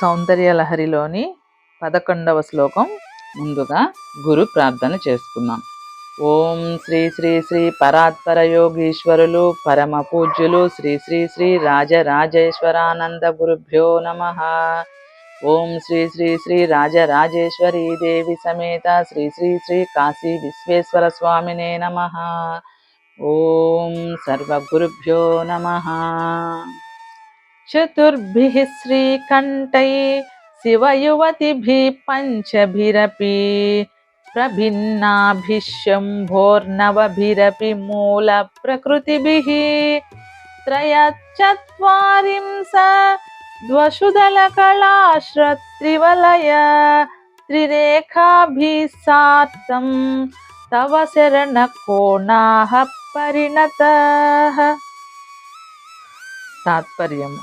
సౌందర్యలహరిలోని పదకొండవ శ్లోకం ముందుగా గురు ప్రార్థన చేసుకుందాం. ఓం శ్రీ శ్రీ శ్రీ పరాత్పర యోగీశ్వరులు పరమ పూజ్యులు శ్రీ శ్రీ శ్రీ రాజరాజేశ్వరానంద గురుభ్యో నమ. ఓం శ్రీ శ్రీ శ్రీ రాజరాజేశ్వరీ దేవి సమేత శ్రీ శ్రీ శ్రీ కాశీ విశ్వేశ్వర స్వామినే నమ. ॐ सर्वगुरुभ्यो नमः। चतुर्भिः श्रीकण्ठै शिवयुवतिभिः पञ्चभिरपि प्रभिन्नाभिशम्भोर्नवभिरपि मूलप्रकृतिभिः त्रयश्चत्वारिंश द्वशुदलकलाश्रत्रिवलय त्रिरेखाभिः सार्थं तव शरणकोणाः పరిణత. తాత్పర్యం.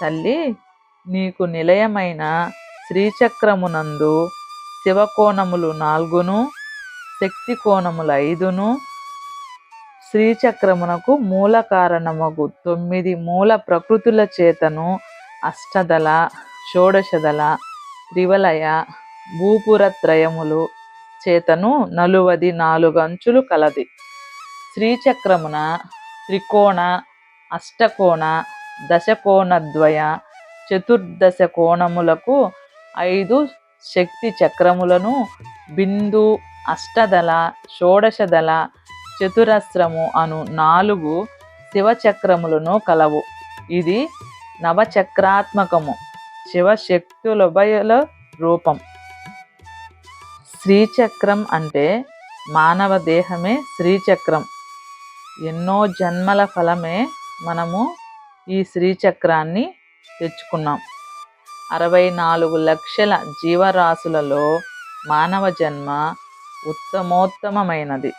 తల్లి నీకు నిలయమైన శ్రీచక్రమునందు శివకోణములు నాలుగును శక్తి కోణములు ఐదును. శ్రీచక్రమునకు మూల కారణమగు తొమ్మిది మూల ప్రకృతుల చేతను అష్టదల షోడశదల త్రివలయ భూపురత్రయములు చేతను నలువది నాలుగు అంచులు కలది. శ్రీచక్రమున త్రికోణ అష్టకోణ దశకోణద్వయ చతుర్దశ కోణములకు ఐదు శక్తి చక్రములను బిందు అష్టదళ షోడశదళ చతురస్రము అను నాలుగు శివచక్రములను కలవు. ఇది నవచక్రాత్మకము శివశక్తులభయల రూపం. శ్రీచక్రం అంటే మానవ దేహమే శ్రీచక్రం. ఎన్నో జన్మల ఫలమే మనము ఈ శ్రీచక్రాన్ని తెచ్చుకున్నాం. అరవై నాలుగు లక్షల జీవరాశులలో మానవ జన్మ ఉత్తమోత్తమైనది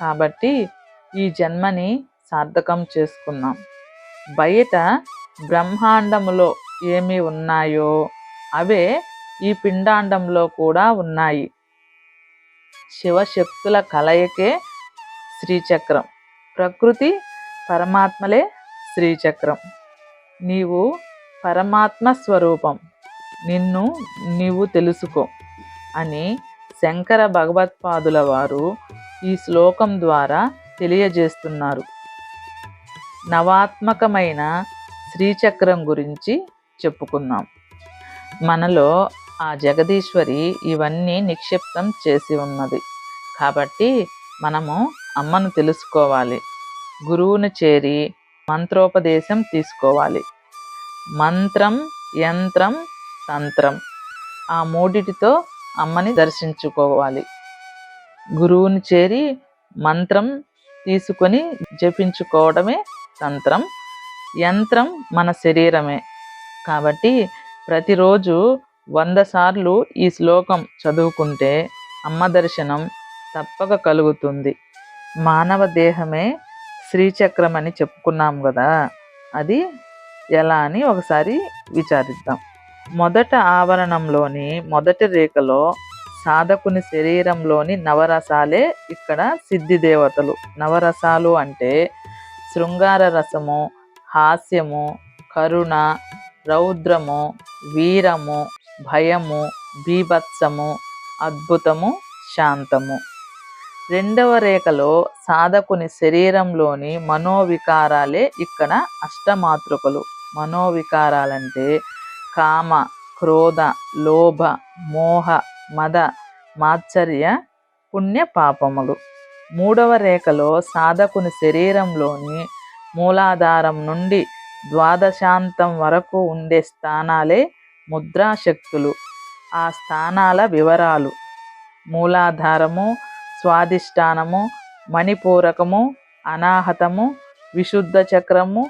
కాబట్టి ఈ జన్మని సార్థకం చేసుకున్నాం. బయట బ్రహ్మాండములో ఏమి ఉన్నాయో అవే ఈ పిండాండంలో కూడా ఉన్నాయి. శివశక్తుల కలయికే శ్రీచక్రం. ప్రకృతి పరమాత్మలే శ్రీచక్రం. నీవు పరమాత్మ స్వరూపం. నిన్ను నీవు తెలుసుకో అని శంకర భగవత్పాదుల వారు ఈ శ్లోకం ద్వారా తెలియజేస్తున్నారు. నవాత్మకమైన శ్రీచక్రం గురించి చెప్పుకుందాం. మనలో ఆ జగదీశ్వరి ఇవన్నీ నిక్షిప్తం చేసి ఉన్నది. కాబట్టి మనము అమ్మను తెలుసుకోవాలి. గురువును చేరి మంత్రోపదేశం తీసుకోవాలి. మంత్రం యంత్రం తంత్రం ఆ మూడిటితో అమ్మని దర్శించుకోవాలి. గురువుని చేరి మంత్రం తీసుకొని జపించుకోవడమే తంత్రం. యంత్రం మన శరీరమే. కాబట్టి ప్రతిరోజు వంద సార్లు ఈ శ్లోకం చదువుకుంటే అమ్మ దర్శనం తప్పక కలుగుతుంది. మానవ దేహమే శ్రీచక్రం అని చెప్పుకున్నాం కదా అది ఎలా అని ఒకసారి విచారిద్దాం. మొదట ఆవరణంలోని మొదటి రేఖలో సాధకుని శరీరంలోని నవరసాలే ఇక్కడ సిద్ధి దేవతలు. నవరసాలు అంటే శృంగార రసము హాస్యము కరుణ రౌద్రము వీరము భయము బీభత్సము అద్భుతము శాంతము. రెండవ రేఖలో సాధకుని శరీరంలోని మనోవికారాలే ఇక్కడ అష్టమాతృకలు. మనోవికారాలంటే కామ క్రోధ లోభ మోహ మద మాత్సర్య పుణ్య పాపములు. మూడవ రేఖలో సాధకుని శరీరంలోని మూలాధారం నుండి ద్వాదశాంతం వరకు ఉండే స్థానాలే ముద్రాశక్తులు. ఆ స్థానాల వివరాలు. మూలాధారము స్వాదిష్టానము మణిపూరకము అనాహతము విశుద్ధ చక్రము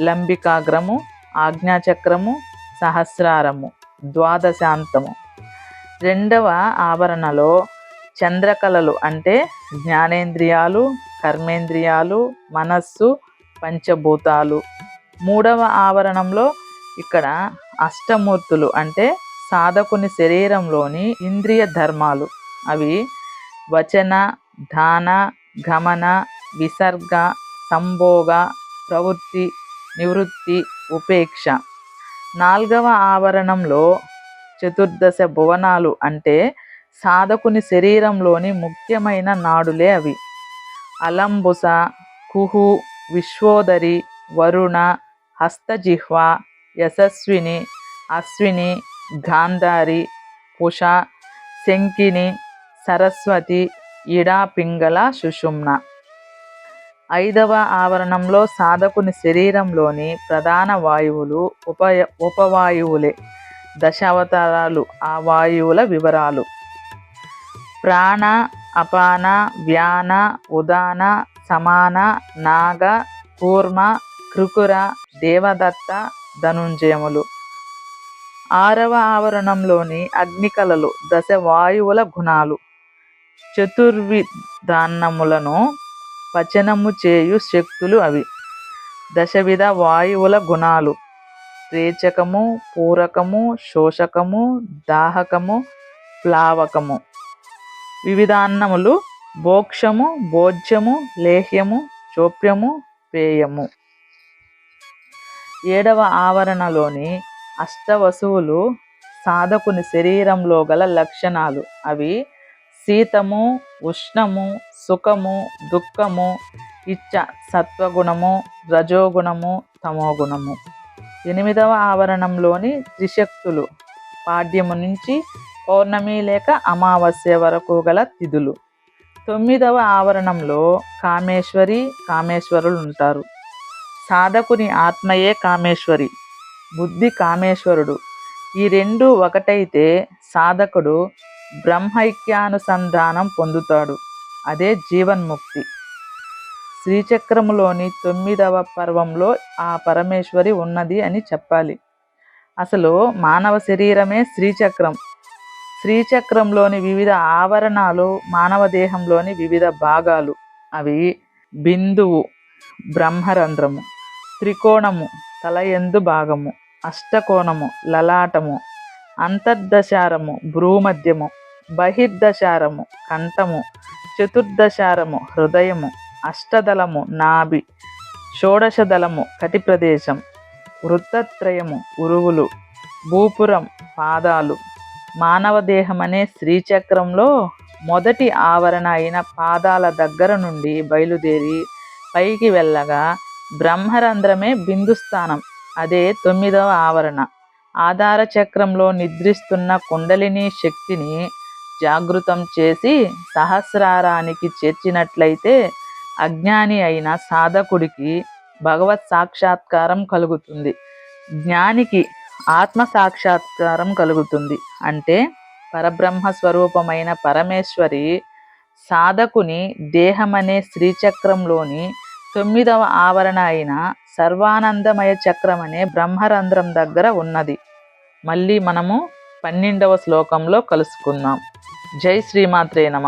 లంబికాగ్రము ఆజ్ఞాచక్రము సహస్రారము ద్వాదశాంతము. రెండవ ఆవరణలో చంద్రకళలు అంటే జ్ఞానేంద్రియాలు కర్మేంద్రియాలు మనస్సు పంచభూతాలు. మూడవ ఆవరణంలో ఇక్కడ అష్టమూర్తులు అంటే సాధకుని శరీరంలోని ఇంద్రియ ధర్మాలు. అవి వచన ధాన గమన విసర్గ సంభోగ ప్రవృత్తి నివృత్తి ఉపేక్ష. నాల్గవ ఆవరణంలో చతుర్దశ భువనాలు అంటే సాధకుని శరీరంలోని ముఖ్యమైన నాడులే అవి. అలంబుస కుహు విశ్వోదరి వరుణ హస్తజిహ్వ యశస్విని అశ్విని గాంధారి పుష శంకిని సరస్వతి ఇడా పింగళ సుషుమ్న. ఐదవ ఆవరణంలో సాధకుని శరీరంలోని ప్రధాన వాయువులు ఉపయ ఉపవాయువులే. దశావతారాలు ఆ వాయువుల వివరాలు. ప్రాణ అపాన వ్యాన ఉదాన సమాన నాగ కూర్మ కృకుర దేవదత్త ధనుంజయములు. ఆరవ ఆవరణంలోని అగ్నికలలు దశ వాయువుల గుణాలు. చతుర్విధాన్నములను పచనము చేయు శక్తులు అవి. దశవిధ వాయువుల గుణాలు. రేచకము పూరకము శోషకము దాహకము ప్లావకము. వివిధాన్నములు భోక్షము భోజ్యము లేహ్యము చోప్యము పేయము. ఏడవ ఆవరణలోని అష్టవసువులు సాధకుని శరీరంలో గల లక్షణాలు. అవి శీతము ఉష్ణము సుఖము దుఃఖము ఇచ్చ సత్వగుణము రజోగుణము తమోగుణము. ఎనిమిదవ ఆవరణంలోని త్రిశక్తులు పాడ్యము నుంచి పౌర్ణమి లేక అమావాస్య వరకు గల తిథులు. తొమ్మిదవ ఆవరణంలో కామేశ్వరి కామేశ్వరులు ఉంటారు సాధకుని ఆత్మయే కామేశ్వరి బుద్ధి కామేశ్వరుడు. ఈ రెండు ఒకటైతే సాధకుడు బ్రహ్మైక్యానుసంధానం పొందుతాడు. అదే జీవన్ముక్తి. శ్రీచక్రములోని తొమ్మిదవ పర్వంలో ఆ పరమేశ్వరి ఉన్నది అని చెప్పాలి. అసలు మానవ శరీరమే శ్రీచక్రం. శ్రీచక్రంలోని వివిధ ఆవరణాలు మానవ దేహంలోని వివిధ భాగాలు. అవి బిందువు బ్రహ్మరంధ్రము త్రికోణము తల ఎందు భాగము అష్టకోణము లలాటము అంతర్దశారము భ్రూమధ్యము బహిర్దశారము కంఠము చతుర్దశారము హృదయము అష్టదళము నాభి షోడశదళము కటి ప్రదేశం వృత్తత్రయము ఉరువులు భూపురం పాదాలు మానవ దేహమనే శ్రీచక్రంలో మొదటి ఆవరణ అయిన పాదాల దగ్గర నుండి బయలుదేరి పైకి వెళ్ళగా బ్రహ్మరంధ్రమే బిందుస్థానం. అదే తొమ్మిదవ ఆవరణ. ఆధార చక్రంలో నిద్రిస్తున్న కుండలిని శక్తిని జాగృతం చేసి సహస్రారానికి చేర్చినట్లయితే అజ్ఞాని అయిన సాధకుడికి భగవత్ సాక్షాత్కారం కలుగుతుంది. జ్ఞానికి ఆత్మ సాక్షాత్కారం కలుగుతుంది. అంటే పరబ్రహ్మ స్వరూపమైన పరమేశ్వరి సాధకుని దేహమనే శ్రీచక్రంలోని తొమ్మిదవ ఆవరణ అయిన సర్వానందమయ చక్రం అనే బ్రహ్మరంధ్రం దగ్గర ఉన్నది. మళ్ళీ మనము పన్నెండవ శ్లోకంలో కలుసుకుందాం. జై శ్రీమాత్రే నమ